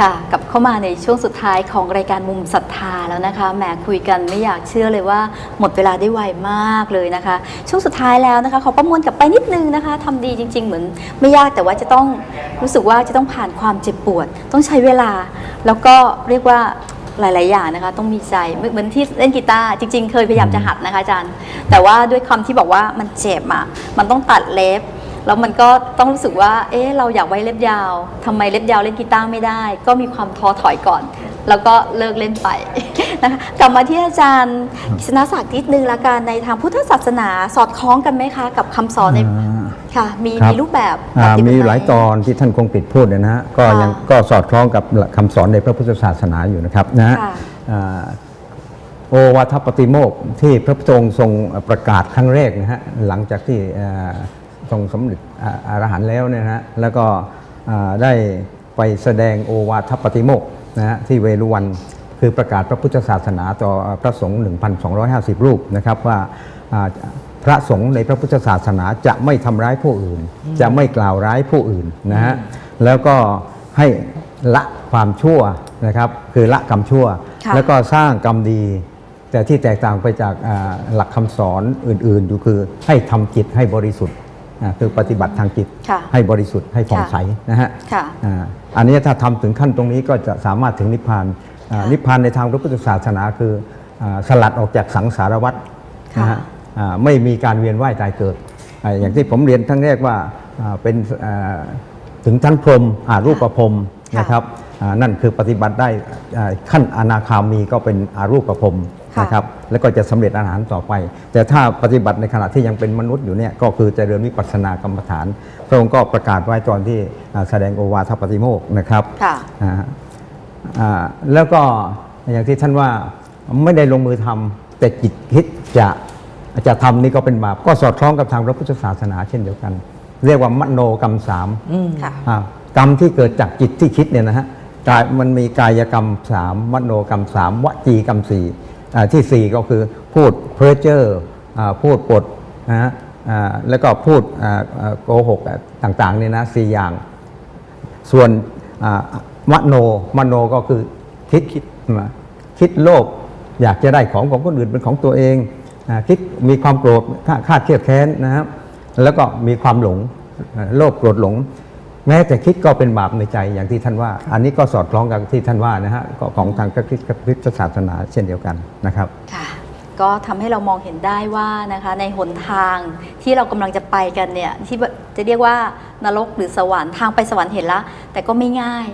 ค่ะกลับเข้ามาในช่วงสุดท้ายของรายการมุมศรัทธาแล้วนะคะแหมคุยกันไม่อยากเชื่อเลยว่าหมดเวลาได้ไวมากเลยนะคะ ช่วงสุดท้ายแล้วนะคะขอประมวลกลับไปนิดนึงนะคะทำดีจริง ๆ เหมือนไม่ยากแต่ว่าจะต้องรู้สึกว่าจะต้องผ่านความเจ็บปวด ต้องใช้เวลา แล้วก็เรียกว่าหลาย ๆ อย่างนะคะต้องมีใจเหมือนเหมือนที่เล่นกีตาร์จริง ๆ เคยพยายามจะหัดนะคะอาจารย์ แต่ว่าด้วยคำที่บอกว่ามันเจ็บอะมันต้องตัดเล็บ แล้วมันก็ต้องรู้สึกว่า เอ๊ะเราอยากไว้เล็บยาวทำไมเล็บยาวเล่นกีตาร์ไม่ได้ ก็มีความท้อถอยก่อน แล้วก็เลิกเล่นไปนะคะกลับมาที่อาจารย์กิษณศักดิ์นิดนึงละกันในทางพุทธศาสนาสอดคล้องกันไหมคะ กับคำสอนในอ่าค่ะมีครับมีรูปแบบอ่าปฏิบัติมีหลายตอนที่ท่านคงปิดพูดเนยนะฮะก็ค่ะยังก็สอดคล้องกับคำสอนในพระพุทธศาสนาอยู่นะครับนะฮะค่ะอ่าโอวาทปฏิโมกข์ที่พระพุทธองค์ทรงประกาศครั้งแรกนะฮะหลังจากที่อ่า ทรงสำเร็จอ่าอรหันต์แล้วเนี่ยนะฮะแล้วก็อ่าได้ไปแสดงโอวาทปฏิโมกข์นะฮะที่เวรุวันคือประกาศพระพุทธศาสนาต่อพระสงฆ์1,250 รูปนะครับว่าอ่าพระสงฆ์ในพระพุทธศาสนาจะไม่ทำร้ายผู้อื่น จะไม่กล่าวร้ายผู้อื่นนะฮะแล้วก็ให้ละความชั่วนะครับคือละกรรมชั่วค่ะแล้วก็สร้างกรรมดี แต่ที่แตกต่างไปจากอ่าหลักคำสอนอื่นๆอยู่คือให้ทำจิตให้บริสุทธิ์อ่า คือปฏิบัติทางจิตค่ะให้บริสุทธิ์ให้ผ่องค่ะใสนะฮะค่ะอ่าอันนี้ถ้าทำถึงขั้นตรงนี้ก็จะสามารถถึงนิพพานอ่าค่ะนิพพานในทางพระพุทธศาสนาคืออาสลัดออกจากสังสารวัฏนะค่ะฮะอ่าไม่มีการเวียนว่ายตายเกิดอ่าอย่างที่ผมเรียนทั้งแรกว่าอ่าเป็นอ่าถึงชั้นพรหมอารูปพรหมค่ะนะครับอ่านั่นคือปฏิบัติได้อ่าขั้นอนาคามีก็เป็นอารูปพรหม ค่ะนะครับแล้วก็จะสำเร็จอาหารต่อไป แต่ถ้าปฏิบัติในขณะที่ยังเป็นมนุษย์อยู่เนี่ยก็คือเจริญวิปัสสนากรรมฐาน พระองค์ก็ประกาศไว้ตอนที่อ่าแสดงโอวาทปฏิโมกข์นะครับค่ะ อ่าอ่าแล้วก็อย่างที่ท่านว่าไม่ได้ลงมือทำแต่จิตคิดจะจะทำนี่ก็เป็นบาปก็สอดคล้องกับทางพระพุทธศาสนาเช่นเดียวกัน เรียกว่ามโนกรรมสามค่ะ อ่ากรรมที่เกิดจากจิตที่คิดเนี่ยนะฮะกายมันมีกายกรรมสามมโนกรรมสามวจีกรรมสี่อ่า ที่สี่ก็คือพูดเพ้อเจ้ออ่าพูดปดนะฮะแล้วก็พูดโกหกต่างๆเนี่ยนะสี่อย่าง ส่วนมโนมโนก็คือคิดคิดคิดโลภอยากจะได้ของของคนอื่นเป็นของตัวเองอคิดมีความโกรธฆ่าฆ่าเครียดแค้นนะครับแล้วก็มีความหลงโลภโกรธหลง แม้แต่คิดก็เป็นบาปในใจอย่างที่ท่านว่า อันนี้ก็สอดคล้องกับที่ท่านว่านะฮะก็ของทางพระคริสต์คริสตศาสนาเช่นเดียวกันนะครับค่ะก็ทำให้เรามองเห็นได้ว่านะคะในหนทางที่เรากำลังจะไปกันเนี่ยที่จะเรียกว่านรกหรือสวรรค์ทางไปสวรรค์เห็นละแต่ก็ไม่ง่าย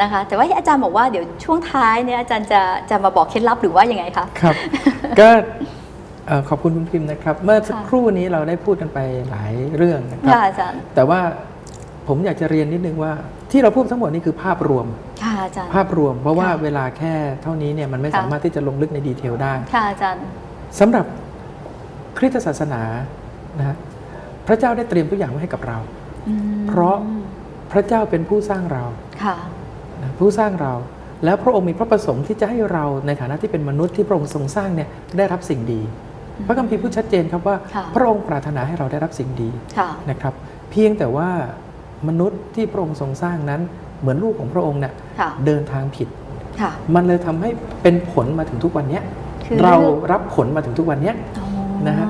นะคะแต่ว่าที่อาจารย์บอกว่าเดี๋ยวช่วงท้ายเนี่ยอาจารย์จะจะมาบอกเคล็ดลับหรือว่ายังไงคะครับก็เอ่อขอบคุณคุณพิมพ์นะครับ เมื่อสักค่ะครู่นี้เราได้พูดกันไปหลายเรื่องนะครัค่ะบอาจารย์แต่ว่า ผมอยากจะเรียนนิดนึงว่า ที่เราพูดทั้งหมดนี่คือภาพรวม ค่ะอาจารย์ ภาพรวม เพราะว่าค่ะเวลาแค่เท่านี้เนี่ยมันไม่ค่ะ สามารถที่จะลงลึกในดีเทลได้ค่ะอาจารย์ สำหรับคริสตศาสนานะฮะพระเจ้าได้เตรียมทุกอย่างไว้ให้กับเรา อืมเพราะ พระเจ้าเป็นผู้สร้างเราค่ะ นะผู้สร้างเรา แล้วพระองค์มีพระประสงค์ที่จะให้เราในฐานะที่เป็นมนุษย์ที่พระองค์ทรงสร้างเนี่ยได้รับสิ่งดี พระคัมภีร์พูดชัดเจนครับว่า ค่ะ พระองค์ปรารถนาให้เราได้รับสิ่งดี ค่ะ นะครับเพียงแต่ว่า มนุษย์ที่พระองค์ทรงสร้างนั้นเหมือนลูกของพระองค์เนี่ยค่ะเดินทางผิดค่ะมันเลยทำให้เป็นผลมาถึงทุกวันเนี้ยคือเรารับผลมาถึงทุกวันเนี้ยอ๋อนะฮะ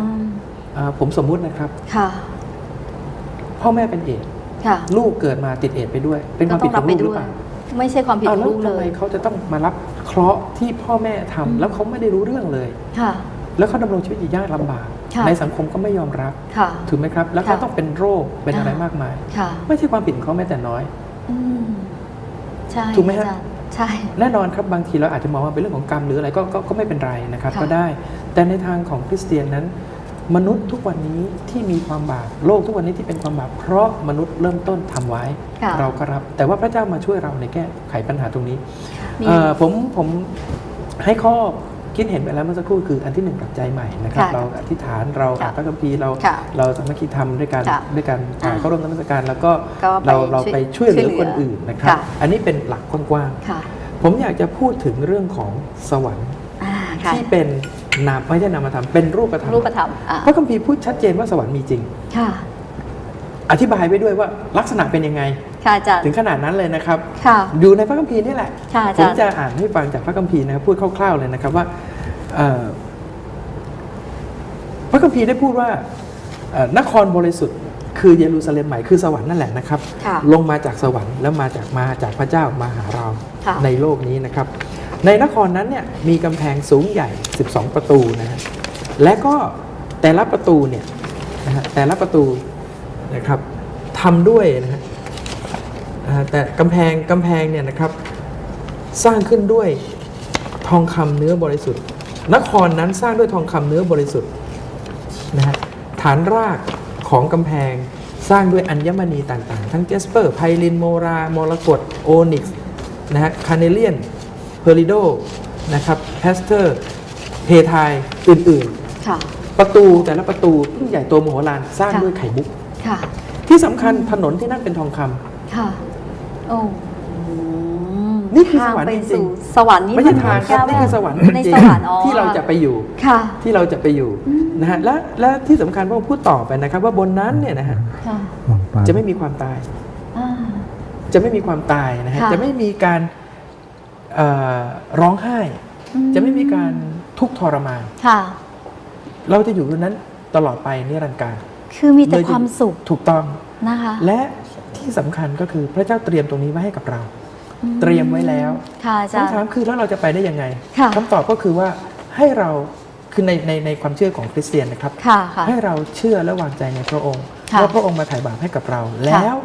อ่าผมสมมุตินะครับค่ะพ่อแม่เป็นเอดส์ค่ะลูกเกิดมาติดเอดส์ไปด้วย เป็นความผิดของลูกหรือเปล่าไม่ใช่ความผิดเอาของแล้วลูกเลทำไมยเขาจะต้องมารับเคราะห์ที่พ่อแม่ทำอืมแล้วเขาไม่ได้รู้เรื่องเลยค่ะแล้วเขาดำรงชีวิตอยู่ยากลำบากค่ะ ในสังคมก็ไม่ยอมรับค่ะถูกไหมครับ แล้วเขาค่ะต้องเป็นโรคเป็นอะไรอ่ามมากมายค่ะไม่ใช่ความผิดของเขาแม้แต่น้อยอืมใช่ถูกไหมฮะอาจารย์ใช่แน่นอนครับบางทีเราอาจจะมองว่าเป็นเรื่องของกรรมหรืออะไรก็ก็ก็ไม่เป็นไรนะครับค่ะก็ได้ แต่ในทางของคริสเตียนนั้น มนุษย์ทุกวันนี้ที่มีความบาปโลกทุกวันนี้ที่เป็นความบาปเพราะมนุษย์เริ่มต้นทำไว้ค่ะเราก็รับ แต่ว่าพระเจ้ามาช่วยเราในแก้ไขปัญหาตรงนี้มีเอ่อผมผมให้ข้อ คิดเห็นไปแล้วเมื่อสักครู่คืออันที่หนึ่งปรับใจใหม่นะครับค่ะเราอธิษฐานเราค่ะอ่านพระคัมภีร์เราค่ะเราสามัคคีธรรมด้วยกันค่ะด้วยกันอ่าอ่าเข้าร่วมนมัสการแล้วก็ก็ไปเราเราไปช่วยเหลือช่วยเหลือคนอื่นนะครับ ค่ะ อันนี้เป็นหลักกว้างค่ะๆผมอยากจะพูดถึงเรื่องของสวรรค์ อ่าค่ะที่เป็นนามไม่ใช่นามธรรมเป็นรูปธรรมรูปธรรมอ่าพระคัมภีร์พูดชัดเจนว่าสวรรค์มีจริง ค่ะ อธิบายไว้ด้วยว่าลักษณะเป็นยังไง ค่ะอาจารย์ ถึงขนาดนั้นเลยนะครับ ค่ะ อยู่ในพระคัมภีร์นี่แหละ ค่ะอาผจามรย์ จะอ่านให้ฟังจากพระคัมภีร์นะครับพูดคร่าวๆเลยนะครับว่าเอ่อพระคัมภีร์ได้พูดว่าเอ่อนครบริสุทธิ์คือเยรูซาเล็มใหม่คือสวรรค์นั่นแหละนะครับ ค่ะลงมาจากสวรรค์แล้วมาจากมาจากพระเจ้ามาหาเราค่ะ ในโลกนี้นะครับ ในนครนั้นเนี่ยมีกำแพงสูงใหญ่ 12 ประตูนะฮะและก็แต่ละประตูเนี่ยนะฮะแต่ละประตู นะครับทำด้วยนะฮะอ่าแต่กำแพงกำแพงเนี่ยนะครับสร้างขึ้นด้วยทองคำเนื้อบริสุทธิ์ นครนั้นสร้างด้วยทองคำเนื้อบริสุทธิ์นะฮะฐานรากของกำแพงสร้างด้วยอัญมณีต่างๆ ทั้งเจสเปอร์ไพลินโมรามรกตโอนิกส์นะฮะคาเนเลียนเพอริโดนะครับแพสเตอร์เพทายอื่นค่ะๆประตูแต่ละประตูที่ใหญ่โตมโหฬารสร้างค่ะด้วยไข่มุก ค่ะ ที่สำคัญถนนที่นั่นเป็นทองคำ ค่ะ โอ้นี่คือสวรรค์ทางไปจริงๆ สู่สวรรค์นี่ไม่ใช่นทางครับนี่คือสวรรค์จในริงสวรรค์อ๋อๆที่เราจะไปอยู่ ค่ะ ที่เราจะไปอยู่นะฮะและและที่สำคัญพระองค์พูดต่อไปนะครับ ว่าบนนั้นเนี่ยนะฮะค่ะจะไม่มีความตาย อ่า จะไม่มีความตายนะฮะค่ะ จะไม่มีการเอ่อร้องไห้อืมจะไม่มีการทุกข์ทรมาน ค่ะ เราจะอยู่ตรงนั้นตลอดไปนิรันดร์การ คือมีแต่ความสุขถูกต้องนะคะ และที่สำคัญก็คือพระเจ้าเตรียมตรงนี้ไว้ให้กับเรา เตรียมไว้แล้วค่ะอาจารย์คำถามคือแล้วเราจะไปได้ยังไงค่ะคำตอบก็คือว่าให้เราคือในในในความเชื่อของคริสเตียนนะครับค่ะค่ะให้เราเชื่อและวางใจในพระองค์ค่ะว่าพระองค์มาไถ่บาปให้กับเราแล้ว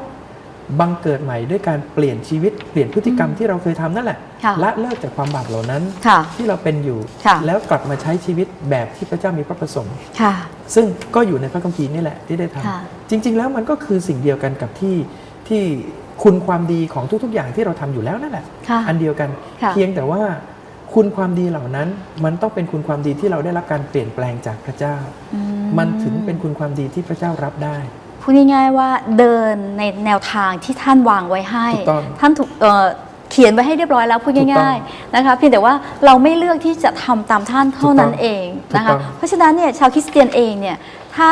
บังเกิดใหม่ด้วยการเปลี่ยนชีวิตเปลี่ยนพฤติกรรมที่เราเคยทำนั่นแหละค่ะละเลิกจากความบาปเหล่านั้นค่ะที่เราเป็นอยู่ค่ะแล้วกลับมาใช้ชีวิตแบบที่พระเจ้ามีพระประสงค์ค่ะซึ่งก็อยู่ในพระคัมภีร์นี่แหละที่ได้ค่ะทำจริง ๆ แล้วมันก็คือสิ่งเดียวกันกับที่ที่คุณความดีของทุก ๆ อย่างที่เราทำอยู่แล้วนั่นแหละค่ะอันเดียวกันค่ะเพียงแต่ว่าคุณความดีเหล่านั้น มันต้องเป็นคุณความดีที่เราได้รับการเปลี่ยนแปลงจากพระเจ้าอืมันถึงเป็นคุณความดีที่พระเจ้ารับได้ พูดง่ายๆว่าเดินในแนวทางที่ท่านวางไว้ให้ ถูกต้อง ท่านถูกเอ่อเขียนไว้ให้เรียบร้อยแล้วพูดถูกต้องง่ายๆนะคะเพียงแต่ว่าเราไม่เลือกที่จะทำตามท่านเท่านั้นเองนะคะถูกต้องเพราะฉะนั้นเนี่ยชาวคริสเตียนเองเนี่ยถ้า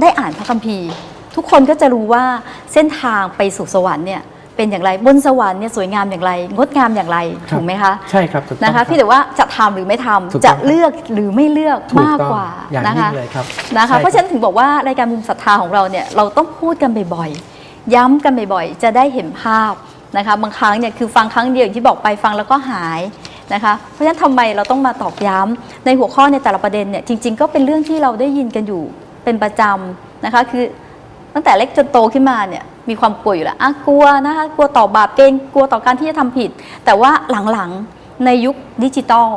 ได้อ่านพระคัมภีร์ ทุกคนก็จะรู้ว่าเส้นทางไปสู่สวรรค์เนี่ย เป็นอย่างไรบนสวรรค์เนี่ยสวยงามอย่างไร งดงามอย่างไรครับถูกไหมคะใช่ครับถูกต้องนะคะรับพี่แต่ว่าจะทำหรือไม่ทำถูกต้องจะเลือกหรือไม่เลือกถูกมากต้องกว่าอย่างนะยิ่คะงเลยครับนะคะใช่เพราะฉะนั้นถึงบอกว่ารายการมุมศรัทธาของเราเนี่ยเราต้องพูดกันบ่อยๆย้ำกันบ่อยๆจะได้เห็นภาพนะคะบางครั้งเนี่ยคือฟังครั้งเดียวอย่างที่บอกไปฟังแล้วก็หายนะคะเพราะฉะนั้นทำไมเราต้องมาตอกย้ำในหัวข้อในแต่ละประเด็นเนี่ยจริง ๆ ก็เป็นเรื่องที่เราได้ยินกันอยู่เป็นประจำนะคะคือ ตั้งแต่เล็กจนโตขึ้นมาเนี่ยมีความกลัวอยู่แล้วอะกลัวนะคะกลัวต่อบาปเกรงกลัวต่อการที่จะทำผิด แต่ว่าหลังๆในยุคดิจิตอล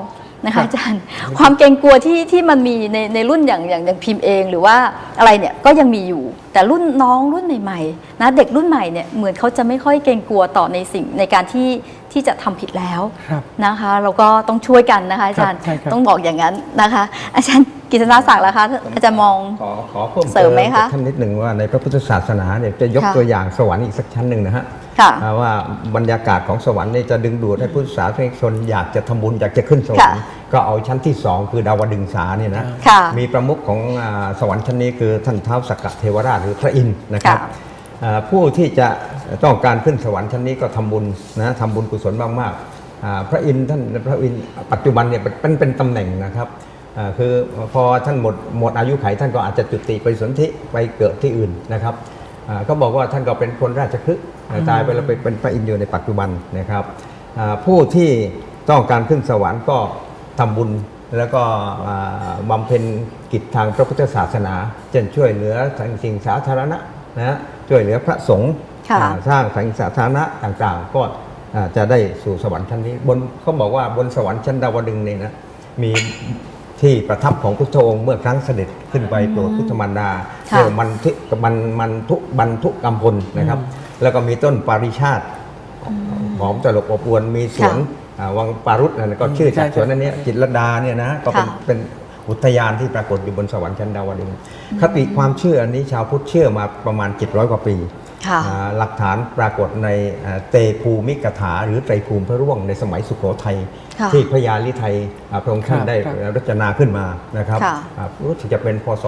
นะครัคะบอาจารย์ความเกรงกลัวที่ที่มันมีในในรุ่นอย่างอย่างอย่างพิมพ์เองหรือว่าอะไรเนี่ยก็ยังมีอยู่ แต่รุ่นน้องรุ่นใหม่ๆนะเด็กรุ่นใหม่เนี่ยเหมือนเขาจะไม่ค่อยเกรงกลัวต่อในสิ่งในการที่ที่จะทำผิดแล้วครับนะคะเราก็ต้องช่วยกันนะคะอาจารย์ใช่ครับต้องบอกอย่างนั้นนะคะ อาจารย์ กิตนาศักดิ์ล่ะคะอาจารย์มอง ขอขอเพิ่มเสริมไหมคะท่านนิดหนึ่งว่าในพระพุทธศาสนาเนี่ยจะยกค่ะตัวอย่างสวรรค์อีกสักชั้นหนึ่งนะฮะค่ะอ่าว่าบรรยากาศของสวรรค์เนี่ยจะดึงดูดให้พุทธศาสนิกชนอยากจะทำบุญอยากจะขึ้นสวรรค์ค่ะก็เอาชั้นที่สองคือดาวดึงสาเนี่ยนะค่ะมีประมุขของอ่าสวรรค์ชั้นนี้คือท่านท้าวสักกะเทวราชหรือพระอินทร์นะครับค่ะอ่าผู้ที่จะต้องการขึ้นสวรรค์ชั้นนี้ก็ทำบุญนะทำบุญกุศลมากๆอ่าพระอินทร์ท่านพระอินทร์ปัจจุบันเนี่ยเป็นเป็นตำแหน่งนะครับอ่า คือพอท่านหมดหมดอายุไขท่านก็อาจจะจุติไปสนธิไปเกิดที่อื่นนะครับอ่าก็บอกว่าท่านก็เป็นคนราชคฤห์ตายไปแล้วไปเป็นพระอินทร์อยู่ในปัจจุบันนะครับอ่าผู้ที่ต้องการขึ้นสวรรค์ก็ทำบุญแล้วก็อ่าบำเพ็ญกิจทางพระพุทธศาสนาเช่นช่วยเหลือสิ่งสาธารณะนะช่วยเหลือพระสงฆ์ค่ะอ่าสร้างสิ่งสาธารณะต่างๆ ก็อ่าจะได้สู่สวรรค์ชั้นนี้บนเขาบอกว่าบนสวรรค์ชั้นดาวดึงส์เนี่ยนะมี ที่ประทับของพุทธองค์เมื่อครั้งเสด็จขึ้นไปโปรดพุทธมารดาค่ะเรียกว่ามันทิมันมันทุบรรทุกำพลนะครับ แล้วก็มีต้นปาริชาติหอมตลบอบอวนมีสวนค่ะอ่าวังปารุษนั่นก็ชื่อจากใช่สวนนั้นเนี้ยจิตรลดาเนี่ยนะก็เป็นค่ะเป็นอุทยานที่ปรากฏอยู่บนสวรรค์ชั้นดาวดึงส์คติความเชื่ออันนี้ชาวพุทธเชื่อมาประมาณ700กว่าปีค่ะอ่า หลักฐานปรากฏในอ่าเตภูมิกถา หรือไตรภูมิพระร่วงในสมัยสุโขทัยค่ะที่พระยาลิไทยอ่าพระองค์ท่านครับได้ครับรจนาขึ้นมานะครับค่ะอ่ารู้สึกจะเป็นพศ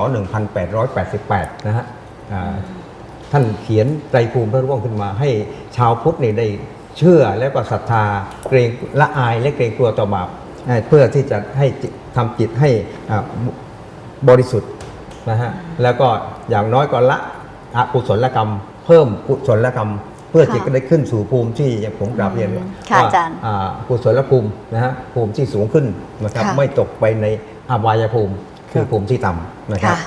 1888 นะฮะอ่าท่านเขียนไตรภูมิพระร่วงขึ้นมา ให้ชาวพุทธนี่ได้เชื่อแล้วก็ศรัทธาเกรงละอายและเกรงกลัวต่อบาปเอ่อเพื่อที่จะให้จิตทำจิตให้อ่าบริสุทธิ์นะฮะแล้วก็อย่างน้อยก็ละอกุศลกรรม เพิ่มกุศลกรรม เพื่อจิตค่ะก็ได้ขึ้นสู่ภูมิที่อย่างผมกราบเรียนว่าค่ะว่าอาจารย์อ่ากุศลภูมินะฮะภูมิที่สูงขึ้นนะครับค่ะไม่ตกไปในอบายภูมิคือครับภูมิที่ต่ำนะครับ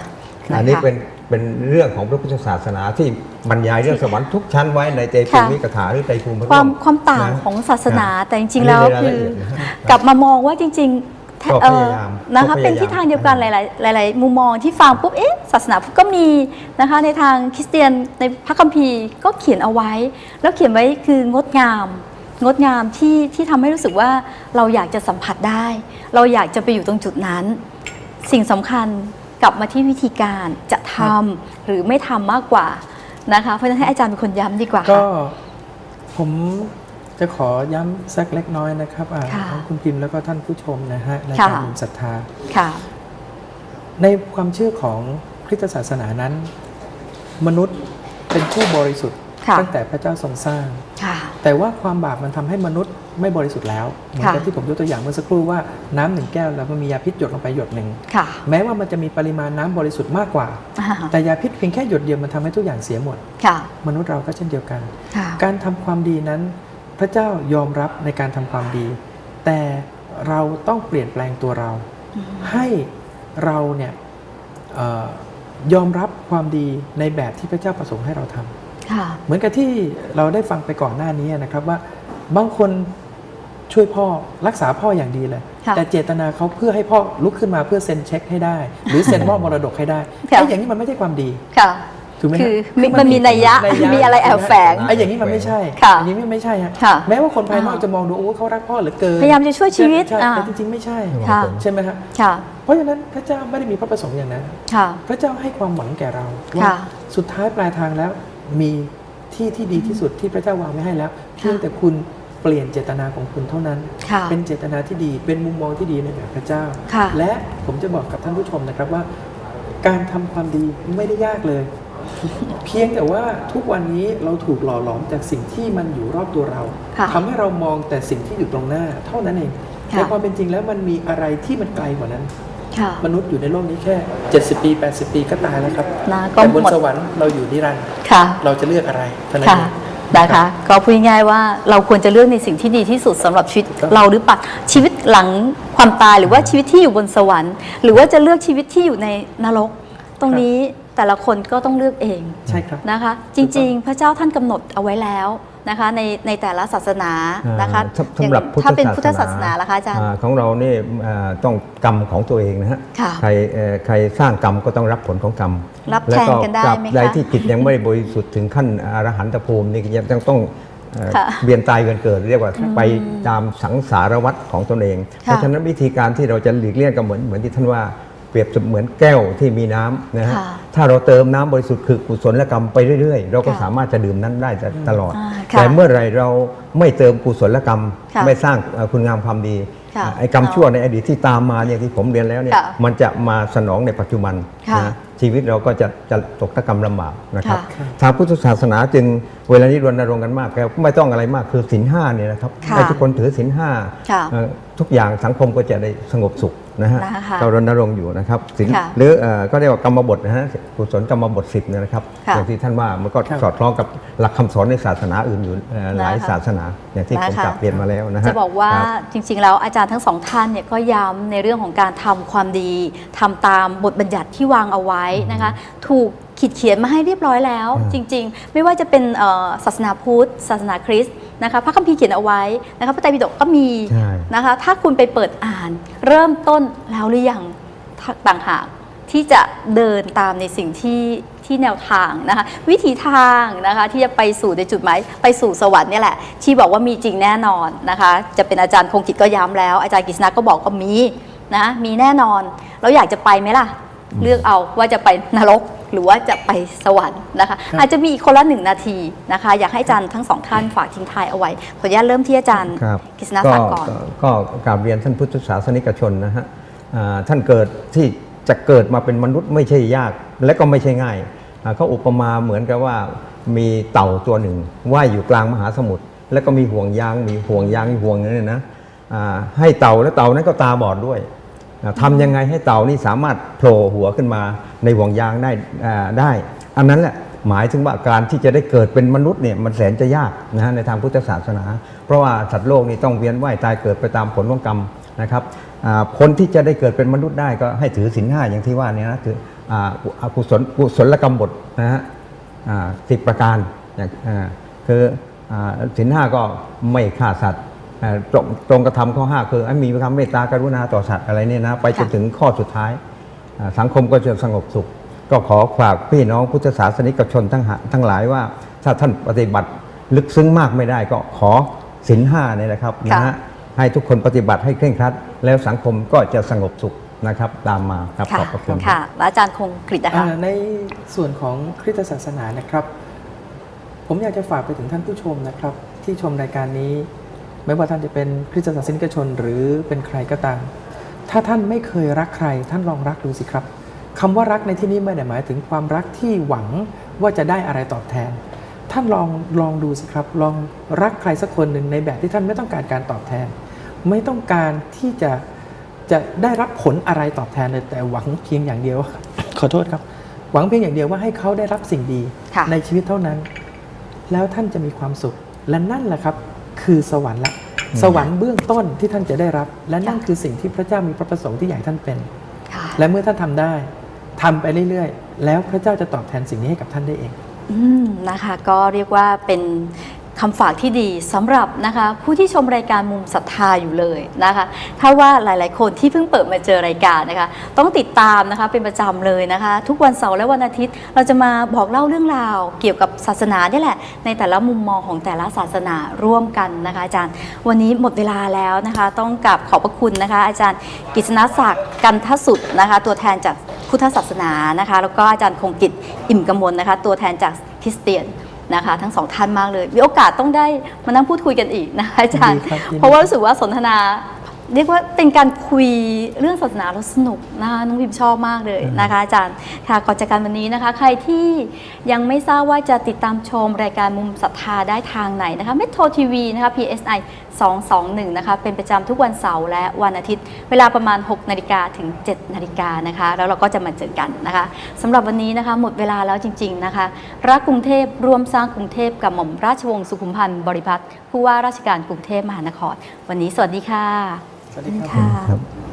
ค่ะอันนี้นะคะเป็นเป็นเรื่องของพระพุทธศาสนาที่บรรยายเรื่องสวรรค์ทุกชั้นไว้ในเตภูมิกถาหรือไตรภูมิพระความร่งความต่างนะของศาสนาอ่แต่จริงๆแล้วอันนี้คือรายละเอียดนะฮะกลับมามองว่าจริงๆแท้ก็เอ่พอยายามนะคะก็พยายามเป็นที่ทางเดียวกันหลายๆหลาย ๆ มุมมองที่ฟังปุ๊บเอ๊ะศาสนาพุทธก็มีนะคะในทางคริสเตียนในพระคัมภีร์ก็เขียนเอาไว้ แล้วเขียนไว้คืองดงามงดงามที่ที่ทำให้รู้สึกว่าเราอยากจะสัมผัสได้ เราอยากจะไปอยู่ตรงจุดนั้น สิ่งสำคัญกลับมาที่วิธีการจะทำหรือไม่ทำมากกว่านะคะเพราะฉะนั้นให้อาจารย์เป็นคนย้ำดีกว่าก็ค่ะผมจะขอย้ำสักเล็กน้อยนะครับอ่าค่ะทั้งคุณพิมพ์แล้วก็ท่านผู้ชมนะฮะในค่ะการมุมศรัทธาค่ะในความเชื่อของ คริสตศาสนานั้น มนุษย์เป็นผู้บริสุทธิ์ค่ะตั้งแต่พระเจ้าทรงสร้างค่ะแต่ว่าความบาปมันทำให้มนุษย์ไม่บริสุทธิ์แล้ว เหมือนกับค่ะที่ผมยกตัวอย่างเมื่อสักครู่ว่าน้ำหนึ่งแก้วแล้วมันมียาพิษหยดลงไปหยดหนึ่งค่ะแม้ว่ามันจะมีปริมาณน้ำบริสุทธิ์มากกว่าอ่า แต่ยาพิษเพียงแค่หยดเดียวมันทำให้ทุกอย่างเสียหมดค่ะมนุษย์เราก็เช่นเดียวกันค่ะการทำความดีนั้น พระเจ้ายอมรับในการทำความดี แต่เราต้องเปลี่ยนแปลงตัวเรา ให้เราเนี่ยเออ ยอมรับความดีในแบบที่พระเจ้าประสงค์ให้เราทำค่ะเหมือนกับที่เราได้ฟังไปก่อนหน้านี้นะครับว่าบางคนช่วยพ่อรักษาพ่ออย่างดีเลยค่ะแต่เจตนาเขาเพื่อให้พ่อลุกขึ้นมาเพื่อเซ็นเช็คให้ได้ หรือเซ็นมอบมรดกให้ได้ค่ะไอ้อย่างนี้มันไม่ใช่ความดีค่ะ ถูกไหมฮะคือคือมันมีนัยยะนัยยะมีอะไรแอบแฝง ไอ้อย่างนี้มันไม่ใช่ค่ะอันนี้ไม่ใช่ฮะค่ะแม้ว่าคนภายนอกอ่าจะมองดูโอ้เขารักพ่อเหลือเกินพยายามจะช่วยชีวิตใช่อ่า แต่จริงๆไม่ใช่ ค่ะ ใช่ไหมฮะค่ะ เพราะฉะนั้นพระเจ้าไม่ได้มีพระประสงค์อย่างนั้น ค่ะ พระเจ้าให้ความหวังแก่เราว่าค่ะ สุดท้ายปลายทางแล้วมีที่ที่ดีที่สุดที่พระเจ้าวางไว้ให้แล้วเพียงแต่คุณเปลี่ยนเจตนาของคุณเท่านั้น ค่ะ เป็นเจตนาที่ดี เป็นมุมมองที่ดีในแบบพระเจ้า ค่ะและผมจะบอกกับท่านผู้ชมนะครับว่า การทำความดีไม่ได้ยากเลย เพียงแต่ว่าทุกวันนี้เราถูกหล่อหลอมจากสิ่งที่มันอยู่รอบตัวเราค่ะทำให้เรามองแต่สิ่งที่อยู่ตรงหน้า เท่านั้นเองค่ะในความเป็นจริงแล้วมันมีอะไรที่มันไกลกว่านั้นค่ะมนุษย์อยู่ในโลกนี้แค่ 70 ปี 80 ปีก็ตายแล้วครับนะก็แต่บนหมดสวรรค์เราอยู่นิรันดร์ค่ะเราจะเลือกอะไรเท่านั้นค่ะเองนะคะก็พูดง่ายๆว่าเราควรจะเลือกในสิ่งที่ดีที่สุดสำหรับชีวิตถูกต้องเราหรือเปล่าชีวิตหลังความตายหรือว่าชีวิตที่อยู่บนสวรรค์ หรือว่าจะเลือกชีวิตที่อยู่ในนรก ตรงนี้ แต่ละคนก็ต้องเลือกเองใช่ครับนะคะ จริง ๆ พระเจ้าท่านกำหนดเอาไว้แล้วนะคะในในแต่ละศาสนานะคะอ่าสำสำหรับอย่างถ้าเป็นพุทธศาสนาพุทธล่ะคะอาจารย์ของเรานี่อ่าต้องกรรมของตัวเองนะฮะค่ะใครเอ่อใครสร้างกรรมก็ต้องรับผลของกรรมรับแล้วแทนกันได้ตราบไหมคะใดที่จิตยังไม่บริสุทธิ์ถึงขั้นอรหันตภูมินี่ยังต้องต้องเอ่อค่ะเวียนตายเวียนเกิดเรียกว่าไปตามสังสารวัฏของตนเอง เพราะฉะนั้นวิธีการที่เราจะหลีกเลี่ยงก็เหมือนเหมือนที่ท่านว่าเป รียบเสมือนแก้วที่มีน้ำนะฮะค่ะถ้าเราเติมน้ำบริสุทธิ์คือกุศลกรรมไปเรื่อยๆ เราก็ค่ะสามารถจะดื่มนั้นได้ตลอดอ่าค่ะแต่เมื่อไหรเราไม่เติมกุศลกรรมค่ะไม่สร้างเอ่อคุณงามความดีค่ะไอ้กรรมชั่วในอดีตที่ตามมาอย่างที่ผมเรียนแล้วเนี่ยค่ะมันจะมาสนองในปัจจุบันค่ะนะชีวิตเราก็จะจะตกตะกรรมลำบากนะครับค่ะทางพุทธศาสนาจึงเวลานี้รณรงค์กันมากแล้วไม่ต้องอะไรมากคือศีลห้าเนี่ยนะครับค่ะให้ทุกคนถือศีลห้าค่ะเอ่อ ทุกอย่างสังคมก็จะได้สงบสุขนะฮะนะคะเรารณรงค์อยู่นะครับศีลค่ะหรือเอ่อก็เรียกว่ากรรมบทนะฮะกุศลกรรมบทสิบเนี่ยนะครับค่ะอย่างที่ท่านว่ามันก็ครับสอดคล้องกับหลักคำสอนในศาสนาอื่นอยู่เอ่อหลายนะคะศาสนาอย่างที่ผมนะคะ กลับเรียนมาแล้วนะฮะจะบอกว่าครับจริงๆ แล้วอาจารย์ทั้งสองท่านเนี่ยก็ย้ำในเรื่องของการทำความดีทำตามบทบัญญัติที่วางเอาไว้นะคะ ถูก ขีดเขียนมาให้เรียบร้อยแล้วอืมจริง ๆ ไม่ว่าจะเป็นเอ่อศาสนาพุทธศาสนาคริสต์นะคะพระคัมภีร์เขียนเอาไว้นะคะพระไตรปิฎกก็มีใช่นะคะ ถ้าคุณไปเปิดอ่านเริ่มต้นแล้วหรือยังต่างหากที่จะเดินตามในสิ่งที่ที่แนวทางนะคะ วิธีทางนะคะที่จะไปสู่ในจุดหมายไปสู่สวรรค์เนี่ยแหละ ที่บอกว่ามีจริงแน่นอนนะคะ จะเป็นอาจารย์คงกิจก็ย้ำแล้ว อาจารย์กฤษณะก็บอกว่ามีนะมีแน่นอน เราอยากจะไปไหมล่ะ เลือกเอาว่าจะไปนรก หรือว่าจะไปสวรรค์นะคะครับอาจจะมีอีกคนละหนึ่งนาทีนะคะ อยากให้อาจารย์ทั้งสองท่านฝากทิ้งท้ายเอาไว้ขออนุญาตเริ่มที่อาจารย์ครับกฤษณะฝากก่อนก็กราบเรียนท่านพุทธศาสนิกชนนะฮะอ่าท่านเกิดที่จะเกิดมาเป็นมนุษย์ไม่ใช่ยากและก็ไม่ใช่ง่ายอ่าเขาอุปมาเหมือนกับว่ามีเต่าตัวหนึ่งว่ายอยู่กลางมหาสมุทรแล้วก็มีห่วงยางมีห่วงยางมีห่วงนึงเนี่ยนะอ่าให้เต่าแล้วเต่านั้นก็ตาบอดด้วยอ่า ทำยังไงให้เต่านี่สามารถโผล่หัวขึ้นมาในห่วงยางได้ได้ อันนั้นแหละหมายถึงว่าการที่จะได้เกิดเป็นมนุษย์เนี่ยมันแสนจะยากนะฮะในทางพุทธศาสนา เพราะว่าสัตว์โลกนี่ต้องเวียนว่ายตายเกิดไปตามผลของกรรมนะครับคนที่จะได้เกิดเป็นมนุษย์ได้ก็ให้ถือศีลห้าอย่างที่ว่านี่นะคืออกุศลกุศลกรรมบทนะฮะสิบประการอย่างคือศีลห้าก็ไม่ฆ่าสัตว์ ตรงตรงกระทำข้อห้าคือให้มีความเมตตากรุณาต่อสัตว์อะไรเนี่ยนะไปจนค่ะถึงข้อสุดท้ายอ่าสังคมก็จะสงบสุข ก็ขอฝากพี่น้องพุทธศาสนิกชนทั้งหาทั้งหลายว่าถ้าท่านปฏิบัติลึกซึ้งมากไม่ได้ก็ขอศีลห้าเนี่ยนะครับค่ะนะฮะให้ทุกคนปฏิบัติให้เคร่งครัด แล้วสังคมก็จะสงบสุขนะครับตามมาครับค่ะขอบพระคุณค่ะและอาจารย์คงกริตนะคะอ่าในส่วนของคริสตศาสนานะครับ ผมอยากจะฝากไปถึงท่านผู้ชมนะครับ ที่ชมรายการนี้ ไม่ว่าท่านจะเป็นคริสตศาสนิกชนหรือเป็นใครก็ตาม ถ้าท่านไม่เคยรักใคร ท่านลองรักดูสิครับคำว่ารักในที่นี้ไม่ได้หมายถึงความรักที่หวังว่าจะได้อะไรตอบแทน ท่านลองลองดูสิครับ ลองรักใครสักคนหนึ่งในแบบที่ท่านไม่ต้องการการตอบแทน ไม่ต้องการที่จะจะได้รับผลอะไรตอบแทนเลยแต่หวังเพียงอย่างเดียว ขอโทษครับ หวังเพียงอย่างเดียวว่าให้เขาได้รับสิ่งดีค่ะในชีวิตเท่านั้น แล้วท่านจะมีความสุขและนั่นแหละครับ คือสวรรค์ละสวรรค์เบื้องต้นที่ท่านจะได้รับ และนั่นคือสิ่งที่พระเจ้ามีพระประสงค์ที่อยากให้ท่านเป็นค่ะและเมื่อท่านทำได้ทำไปเรื่อยๆ แล้วพระเจ้าจะตอบแทนสิ่งนี้ให้กับท่านได้เองอืมนะคะ ก็เรียกว่าเป็น คำฝากที่ดีสำหรับนะคะผู้ที่ชมรายการมุมศรัทธาอยู่เลยนะคะถ้าว่าหลายๆ คนที่เพิ่งเปิดมาเจอรายการนะคะ ต้องติดตามนะคะเป็นประจำเลยนะคะ ทุกวันเสาร์และวันอาทิตย์ เราจะมาบอกเล่าเรื่องราวเกี่ยวกับศาสนานี่แหละ ในแต่ละมุมมองของแต่ละศาสนาร่วมกันนะคะ อาจารย์ วันนี้หมดเวลาแล้วนะคะ ต้องกราบขอบพระคุณนะคะ อาจารย์กฤษณศักดิ์กันทสุดนะคะ ตัวแทนจากพุทธศาสนานะคะ แล้วก็อาจารย์คงกิจอิ่มกมลนะคะ ตัวแทนจากคริสเตียน นะคะ ทั้งสองท่านมากเลย มีโอกาสต้องได้มานั่งพูดคุยกันอีกนะคะอาจารย์ยินดีครับยินดีเพราะว่ารู้สึกว่าสนทนา เรียกว่าเป็นการคุยเรื่องศาสนาแล้วสนุกนะคะน้องพิมชอบมากเลยนะคะอาจารย์ค่ะก่อนจากการวันนี้นะคะ ใครที่ยังไม่ทราบว่าจะติดตามชมรายการมุมศรัทธาได้ทางไหนนะคะเมโทรทีวีนะคะ PSI 221 นะคะ เป็นประจำทุกวันเสาร์และวันอาทิตย์ เวลาประมาณ 6 นาฬิกาถึง 7 นาฬิกานะคะ แล้วเราก็จะมาเจอกันนะคะสำหรับวันนี้นะคะ หมดเวลาแล้วจริง ๆนะคะ รักกรุงเทพร่วมสร้างกรุงเทพกับหม่อมราชวงศ์สุขุมพันธ์บริพัตรผู้ว่าราชการกรุงเทพมหานคร วันนี้สวัสดีค่ะ สวัสดีครับค่ะครับ